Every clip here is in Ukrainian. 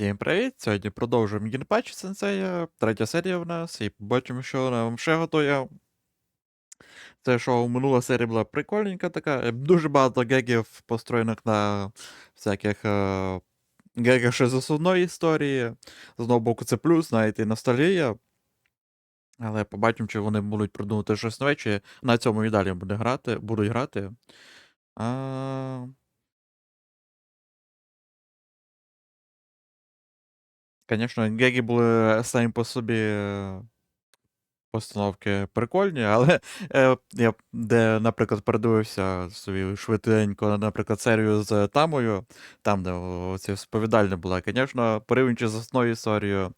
Всім привіт! Сьогодні продовжуємо Гінпатч Сенсея. Третя серія в нас, і побачимо, що нам ще готує. Це шоу минула серія була прикольненька така. е, Дуже багато гегів построєних на всяких е, гегах ще з основної історії. З одного боку, це плюс, навіть і ностальгія. Але побачимо, чи вони будуть придумати щось нове, чи на цьому і далі буде грати, будуть грати. А... Звісно, геги були самі по собі е, постановки прикольні, але е, я де, наприклад, передивився собі швиденько, наприклад, серію з Тамою, там, де оці сповідальня була, звісно, порівнюючи з основною історією,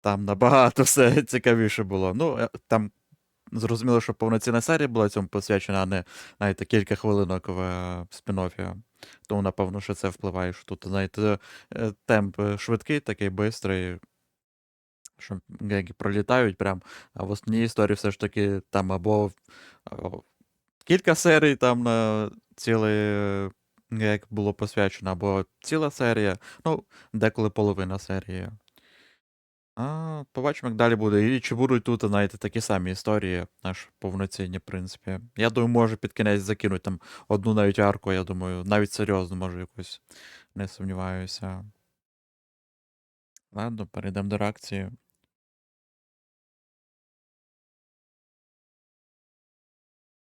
там набагато все цікавіше було. Ну, е, там зрозуміло, що повноцінна серія була цьому посвячена, а не навіть кілька хвилинок в е, спін-оффі. Тому, напевно, що це впливає, що тут, знаєте, е, темп е, швидкий, такий бистрий, що геги пролітають прям, а в основній історії все ж таки там або або кілька серій там на цілий е, гег було посвячено, або ціла серія, ну, деколи половина серії. А, побачимо, як далі буде. І чи будуть тут, знаєте, такі самі історії, наш повноцінні, в принципі. Я думаю, може під кінець закинуть там одну навіть арку, я думаю, навіть серйозно, може якусь, не сумніваюся. Ладно, перейдемо до реакції.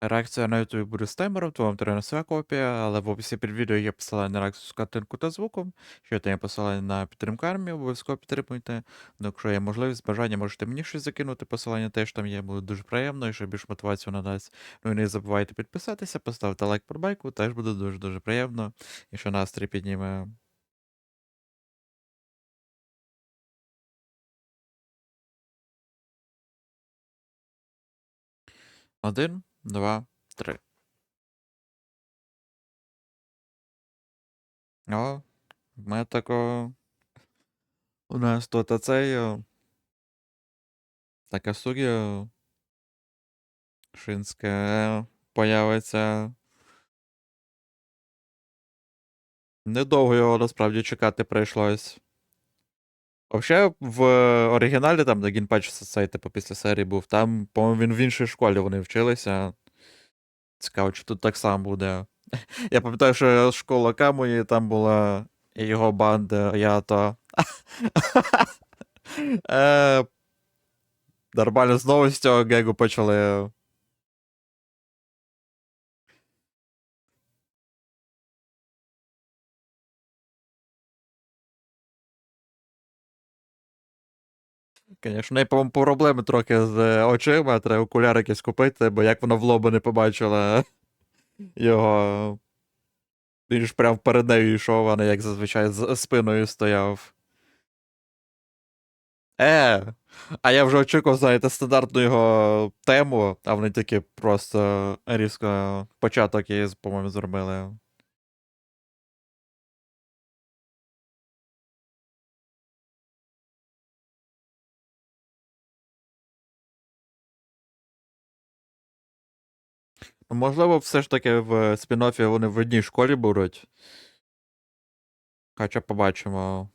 Реакція на YouTube буде з таймером, то вам треба своя копія, але в описі під відео є посилання на реакцію з картинку та звуком. Ще там є посилання на підтримку армії, обов'язково підтримуйте. Ну, якщо є можливість, бажання, можете мені щось закинути, посилання теж там є, буде дуже приємно і ще більш мотивацію надасть. Ну і не забувайте підписатися, поставити лайк про байку, теж буде дуже-дуже приємно. І що настрій підніме. Один, два, три. О, ми тако. У нас тут оцей. Така студія. Шинське появиться. Недовго його насправді чекати прийшлось. Взагалі, в оригіналі, там, де Гінпатч Society, типу, після серії був, там, по-моєму, він в іншій школі вони вчилися. Цікаво, чи тут так само буде. Я пам'ятаю, що школа Камої, там була його банда Ято. Е, Нормально знову з цього гегу почали. Звісно, неї, по-моєму, проблеми трохи з е, очима, треба окуляри якісь купити, бо як вона в лоба не побачила його. Він ж прям перед нею йшов, а не як зазвичай з спиною стояв. Е, а я вже очікував, знаєте, стандартну його тему, а вони таки просто різко початок її, по-моєму, зробили. Можливо, все ж таки в спін-оффі вони в одній школі будуть. Хоча побачимо.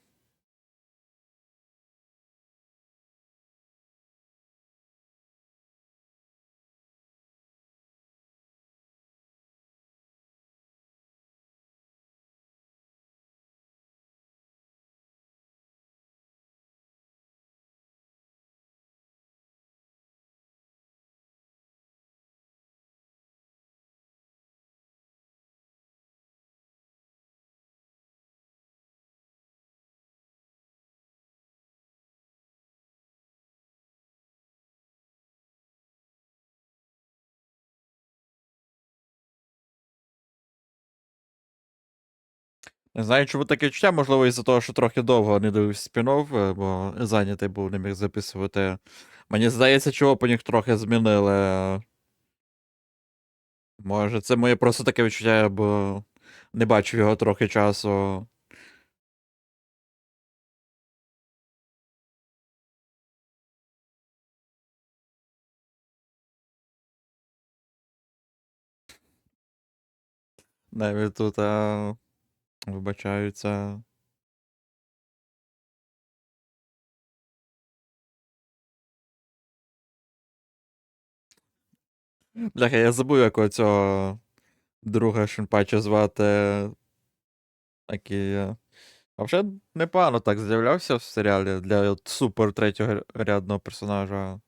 Не знаю, чому таке відчуття, можливо, із-за того, що трохи довго не дивився спінов, е, бо зайнятий був, не міг записувати. Мені здається, чого по них трохи змінили. Може, це моє просто таке відчуття, бо не бачив його трохи часу. Навіть тут а, вибачаються Бляха, я забув як оцього. друга шинпача звати. Такий. Е. А вже непогано так з'являвся в серіалі для супер третього рядного персонажа.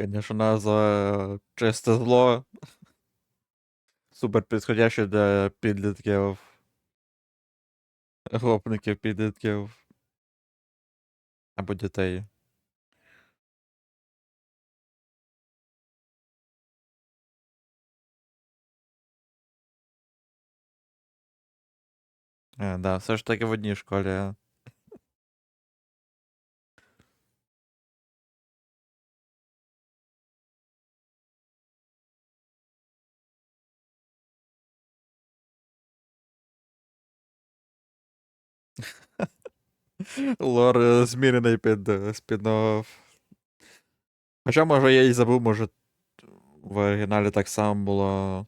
Конечно, назва чисте зло. Супер підходяще для підлітків. Гопників, підлітків. Або дітей. Е, да, все ж таки в одній школі. Лор е, змірений під е, спін-офф. Хоча, може, я і забув, може, в оригіналі так само було.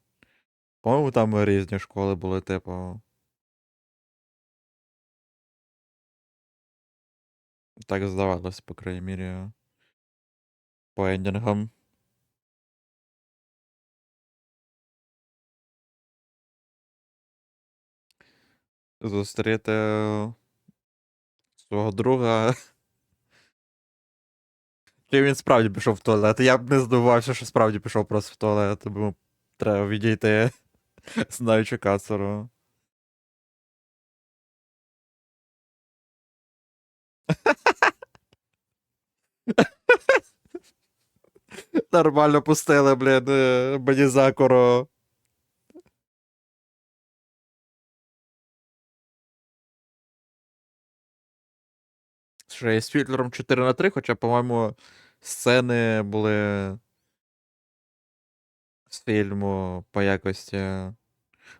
По-моєму, там різні школи були, типу. Так здавалось, по крайній мірі. По ендінгам. Зустріти свого друга. Чи він справді пішов в туалет? Я б не здивувався, що справді пішов просто в туалет, бо треба відійти, знаючи кацеру. Нормально пустили, блін, е, мені закоро. Я з фільтром 4 на 3, хоча, по-моєму, сцени були з фільму по якості.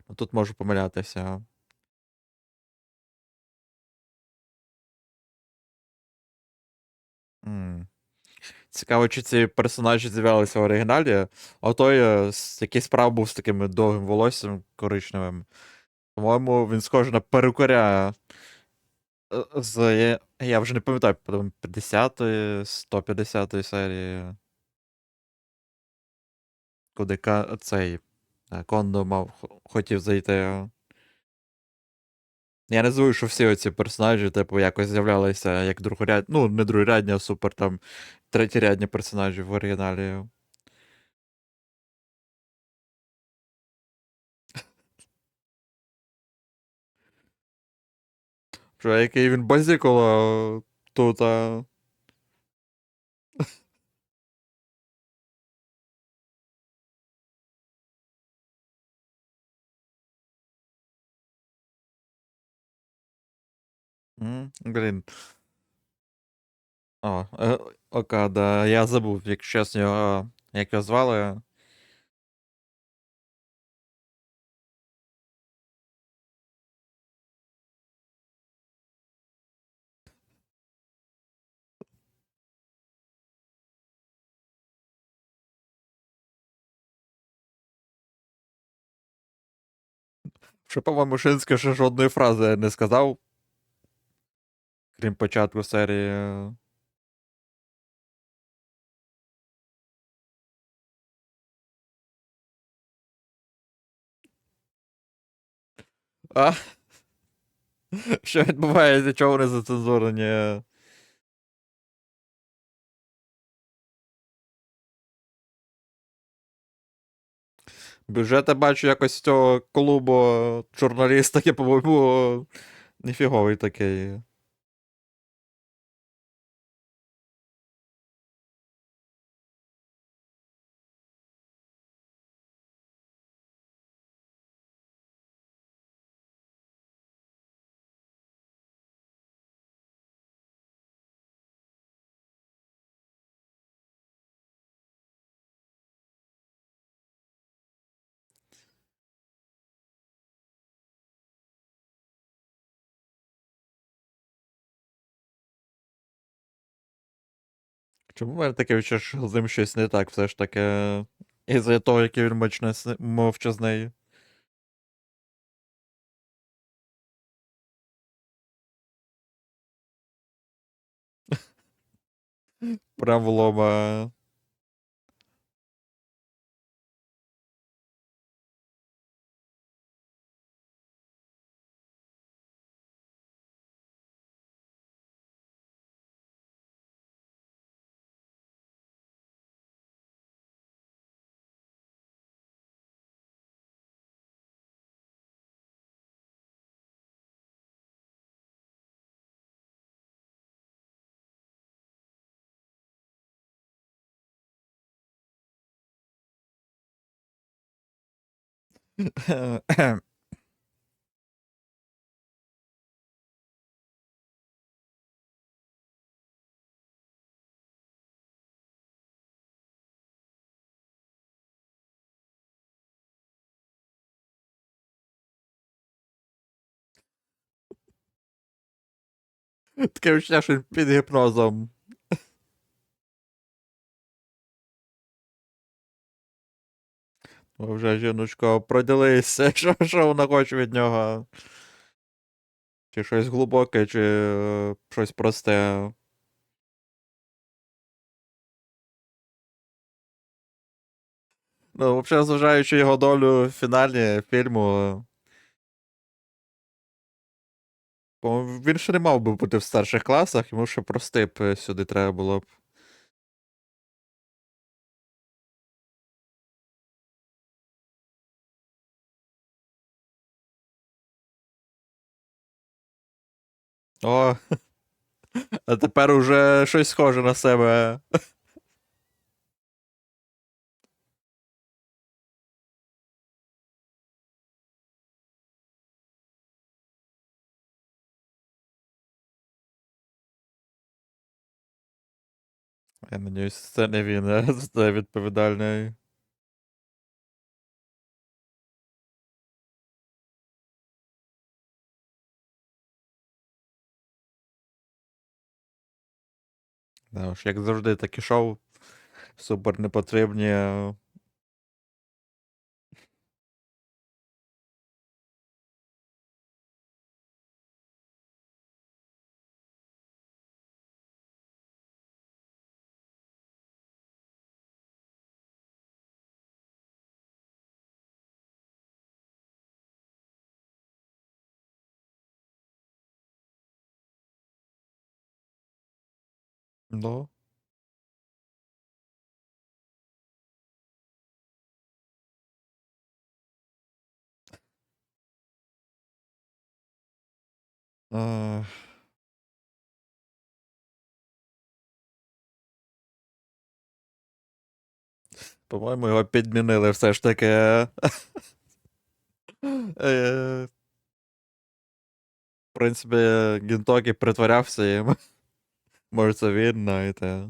Ну, тут можу помилятися. М. Цікаво, чи ці персонажі з'являлися в оригіналі. А той, який справа був з таким довгим волоссям коричневим. По-моєму, він схожий на перукаря. З, я, вже не пам'ятаю, по-моєму, 50-ї, 150-ї серії. Куди ка- цей е, Кондо мав хотів зайти. Я не знаю, що всі оці персонажі, типу, якось з'являлися як другорядні, ну, не другорядні, а супер там третєрядні персонажі в оригіналі. Що, який він базіколо тут, а... Блін. О, е, Окада, я забув, якщо чесно, як його звали. Що, по-моєму, Шинський ще жодної фрази не сказав. Крім початку серії. А? Що відбувається, чого вони зацензурені? Бюджет бачу якось цього клубу журналістики, по-моєму, ніфіговий такий. Чому мене таке що з ним щось не так все ж таки. Із-за того, який він мовчне- мовча з нею? Прям Таке відчуття, що він під гіпнозом. Вже жіночко, проділися, що, що вона хоче від нього. Чи щось глибоке, чи е, щось просте. Ну, взагалі, зважаючи його долю в фіналі фільму. Він ще не мав би бути в старших класах, йому ще прости б сюди треба було б. О, а тепер уже щось схоже на себе. Я надіюсь, це не він за це відповідальний. Як завжди, такі шоу супер непотрібні. е. Ну. Ех. По-моєму, його підмінили все ж таки. Е, В принципі, Гінтокі притворявся їм. Це він, знаєте.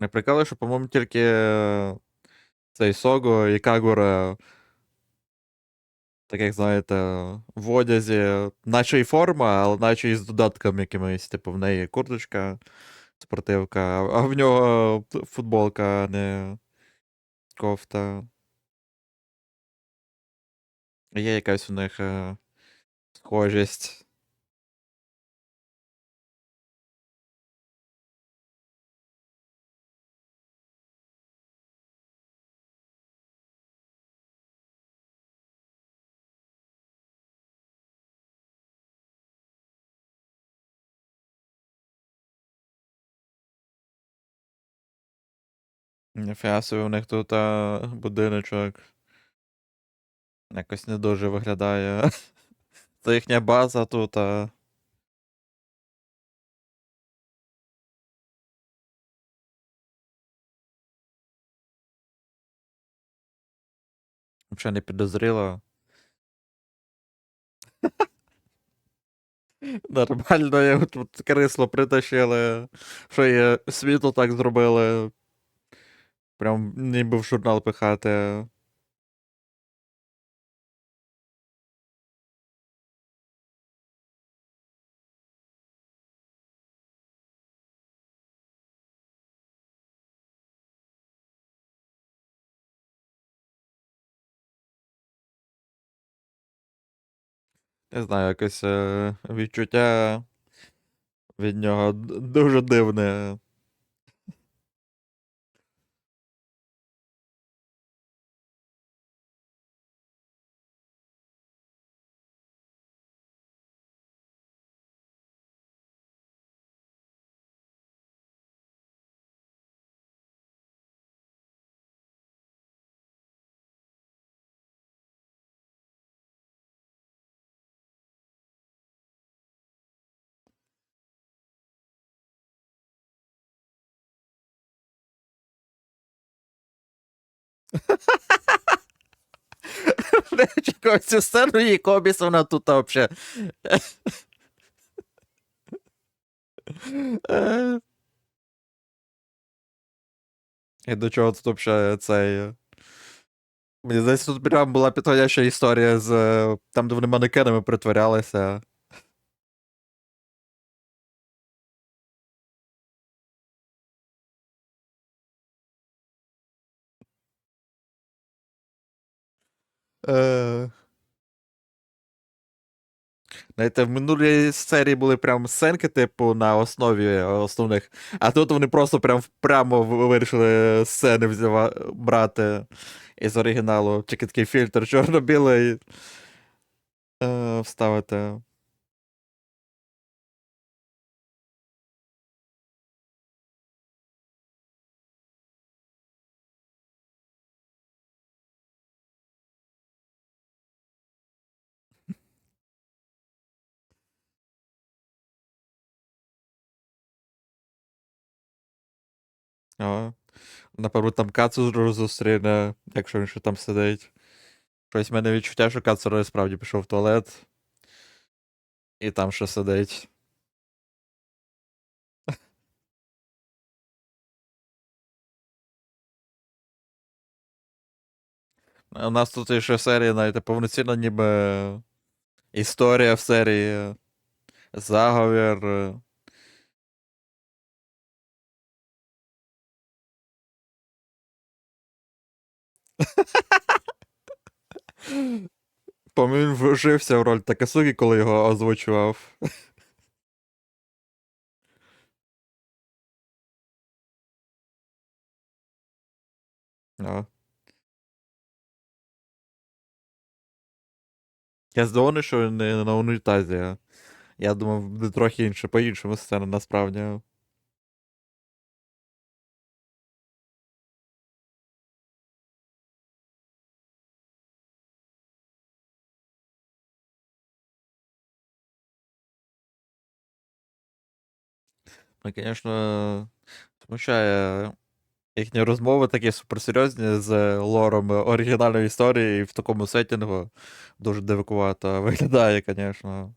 Не прикали, що, по-моєму, тільки е, цей Сого і Кагура, так як знаєте, в одязі, наче й форма, але наче і з додатками якимись, типу, в неї курточка, спортивка, а в нього футболка, а не кофта. Є якась у них е, схожість. Ніфіга собі у них тут а, будиночок. Якось не дуже виглядає. Це їхня база тут. А... Взагалі не підозріло. Нормально, я тут крісло притащили. Що є світло так зробили. Прям ніби в журнал пихати. Не знаю, якесь е, відчуття від нього дуже дивне. Чекаю цю сцену і коміс вона тут взагалі. І до чого тут взагалі цей. Мені здається, тут прям була підходяща історія з е, там, де вони манекенами притворялися. Е... Знаєте, в минулій серії були прям сценки, типу, на основі основних, а тут вони просто прям прямо вирішили сцени взява... брати із оригіналу. Тільки такий фільтр чорно-білий е, вставити. О. Напевно, там Кацуру зустріне, якщо він ще там сидить. Щось в мене відчуття, що Кацуро справді пішов в туалет. І там ще сидить. У нас тут ще серія, знаєте, повноцінна ніби історія в серії. Заговір. По-моєму, він вжився в роль Такасугі, коли його озвучував. Я здивований, що не на унітазі. Я думав, трохи інше, по-іншому сцена насправді. Ну, звісно, смущає їхні розмови такі суперсерйозні з лором оригінальної історії в такому сеттінгу дуже дивакувато виглядає, звісно.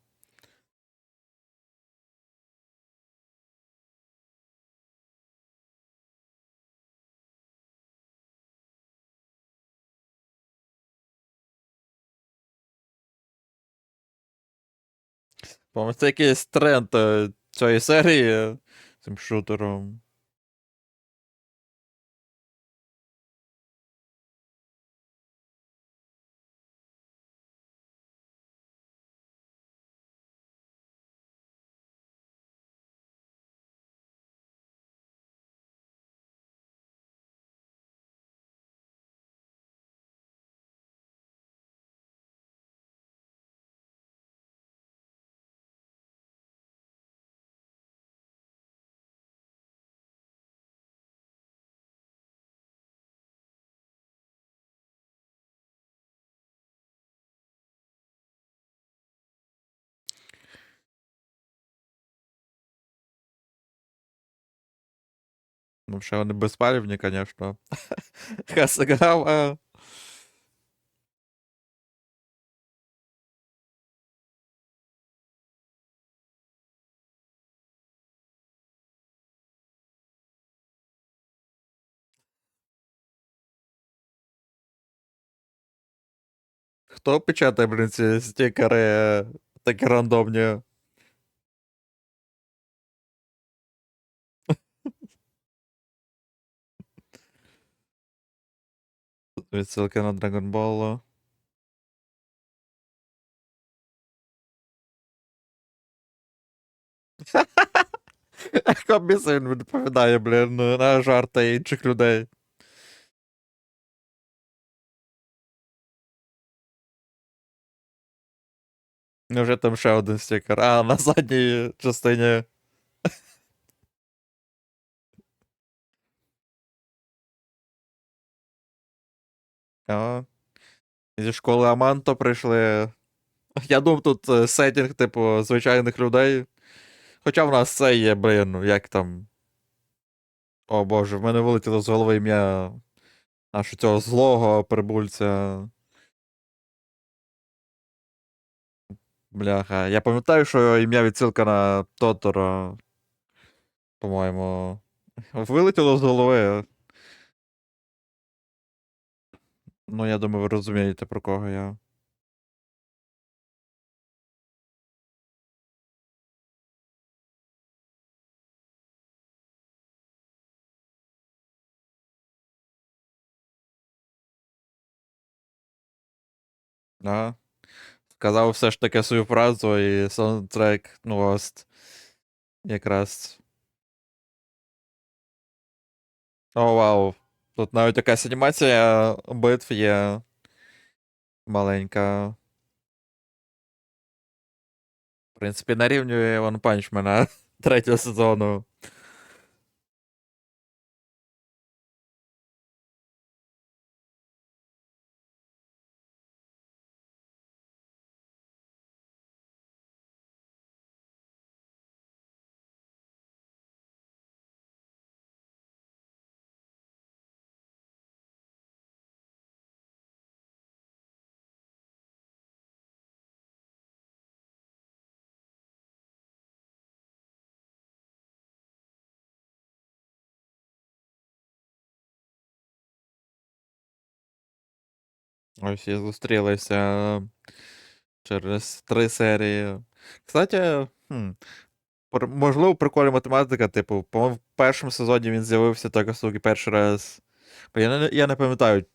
По-моєму, це якийсь тренд е, цієї серії цим шутером. Ну, ще вони безпалівні, звісно. Хасагава. Хто печатає, блін, ці стікери е, такі рандомні? Тут відсилки на Dragon Ball. Комісин відповідає, блін, ну, на жарти інших людей. Вже там ще один стікер. А, на задній частині. О. Зі школи Аманто прийшли. Я думав, тут е, сеттінг, типу, звичайних людей. Хоча в нас це є, блін, ну, як там. О боже, в мене вилетіло з голови ім'я нашого цього злого прибульця. Бляха. Я пам'ятаю, що ім'я відсилка на Тоторо. По-моєму. Вилетіло з голови. Ну, я думаю, ви розумієте, про кого я. Ага. Сказав все ж таки свою фразу і саундтрек, ну, ось. Якраз. О, вау. Тут навіть якась анімація битв є. Маленька. В принципі, на рівні One Punch Man третього сезону. Ось і зустрілися через три серії. Кстати, хм, можливо, прикольна математика, типу, по-моєму, в першому сезоні він з'явився так суки перший раз. Я не, я не пам'ятаю,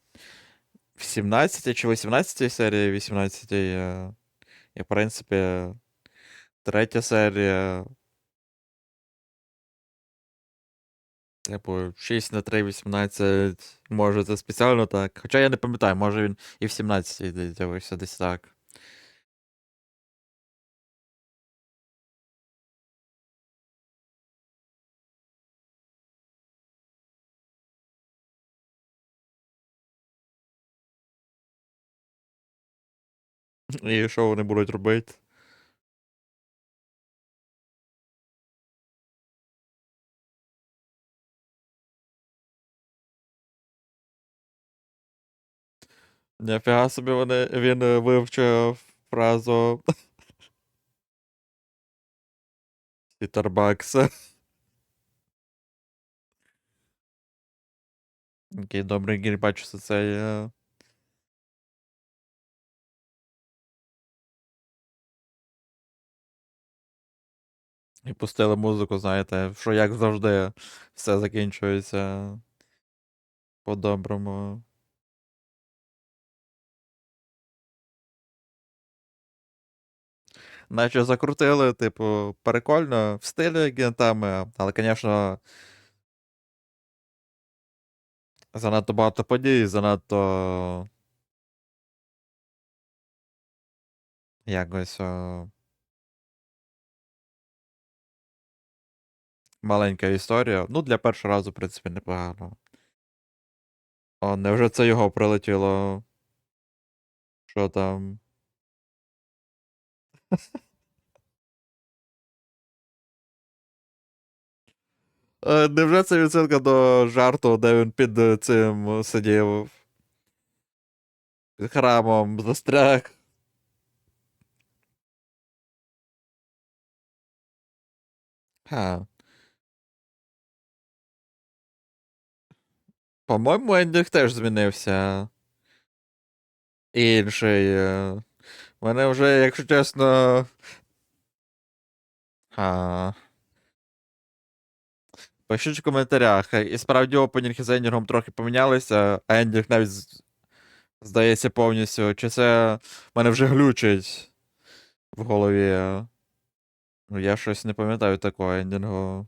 в 17 чи 18 серії, 18 я, я, в принципі, третя серія. Типу, 6 на 3, 18. Може, це спеціально так. Хоча я не пам'ятаю, може він і в 17 десь з'явився десь так. І що вони будуть робити? Ніфіга собі вони, він е, вивчив фразу Starbucks. Окей, добре, Гіль, бачу, що це є. І пустили музику, знаєте, що як завжди все закінчується по-доброму. Наче закрутили, типу, прикольно, в стилі гентами, але, звісно, занадто багато подій, занадто. Якось. О... Маленька історія. Ну, для першого разу, в принципі, непогано. О, невже це його прилетіло? Що там? Е, Невже це відсилка до жарту, де він під е, цим сидів? Під храмом застряг. Ха. По-моєму, ендінг теж змінився. Інший. Мене вже, якщо чесно. Ха. Пишіть в коментарях. І справді опенінг з ендінгом трохи помінялися, а ендінг навіть здається повністю. Чи це мене вже глючить в голові? Ну, я щось не пам'ятаю такого ендінгу.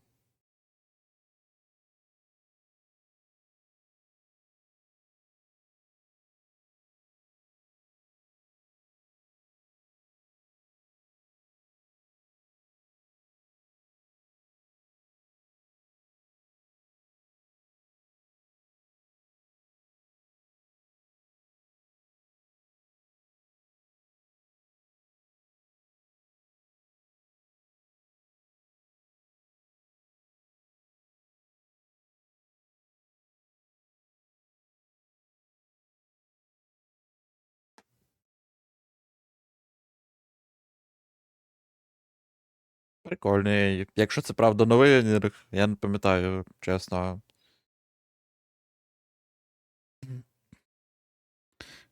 Прикольний. Якщо це правда новий я не пам'ятаю, чесно.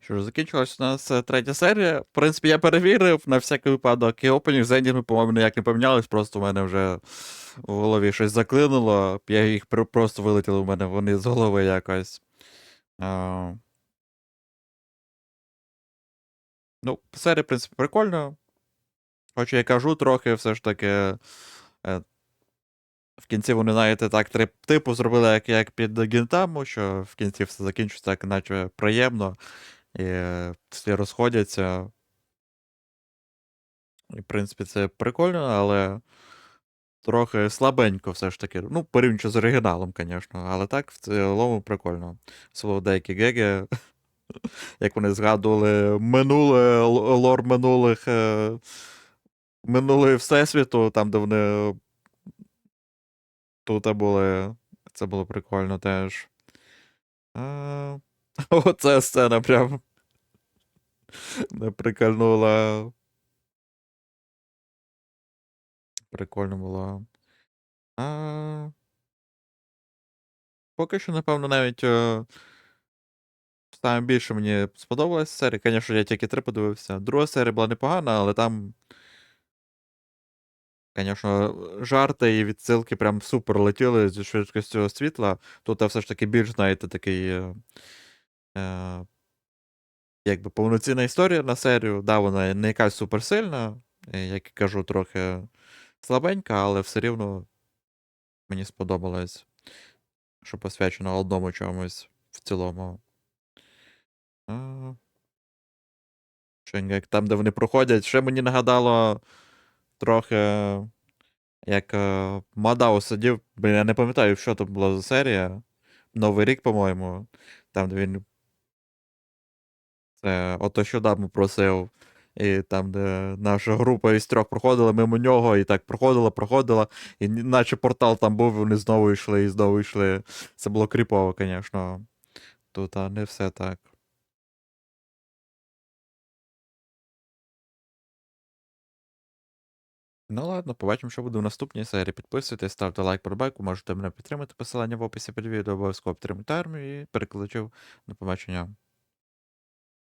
Що ж, закінчилась у нас е, третя серія. В принципі, я перевірив на всякий випадок. І опенінг з ендінгу, по-моєму, ніяк не помінялись, просто в мене вже в голові щось заклинуло. Я їх просто вилетіли у мене вони з голови якось. Ну, серія, в принципі, прикольна. Хоч я кажу трохи, все ж таки. е, В кінці вони, знаєте, так, три типу зробили, як, як під Гінтаму, що в кінці все закінчиться так, наче приємно. І е, всі розходяться. І, в принципі, це прикольно, але трохи слабенько все ж таки. Ну, порівнюючи з оригіналом, звісно. Але так, в цілому прикольно. Слово деякі геги, як вони згадували минуле, лор минулих. Минулої Всесвіту, там, де вони тут були. Це було прикольно теж. А, Оце сцена прям не прикольнула. Прикольно було. А... Поки що, напевно, навіть е, саме більше мені сподобалась серія. Звісно, я тільки три подивився. Друга серія була непогана, але там. Звісно, жарти і відсилки прям супер летіли зі швидкістю світла. Тут все ж таки більш, знаєте, такий. Е, е, якби повноцінна історія на серію. Да, вона не якась суперсильна, е, як я кажу, трохи слабенька, але все рівно мені сподобалось, що посвячено одному чомусь в цілому. Шенгек, там, де вони проходять, ще мені нагадало трохи, як е, Мадао сидів, блін, я не пам'ятаю, що то була за серія. Новий рік, по-моєму. Там, де він. Це ото що даму просив. І там, де наша група із трьох проходила мимо нього, і так проходила, проходила, і наче портал там був, вони знову йшли і знову йшли. Це було кріпово, звісно. Тут а не все так. Ну ладно, побачимо, що буде в наступній серії. Підписуйтесь, ставте лайк подобайку, можете мене підтримати. Посилання в описі під відео, обов'язково підтримуйте армію і перекладачів. До побачення.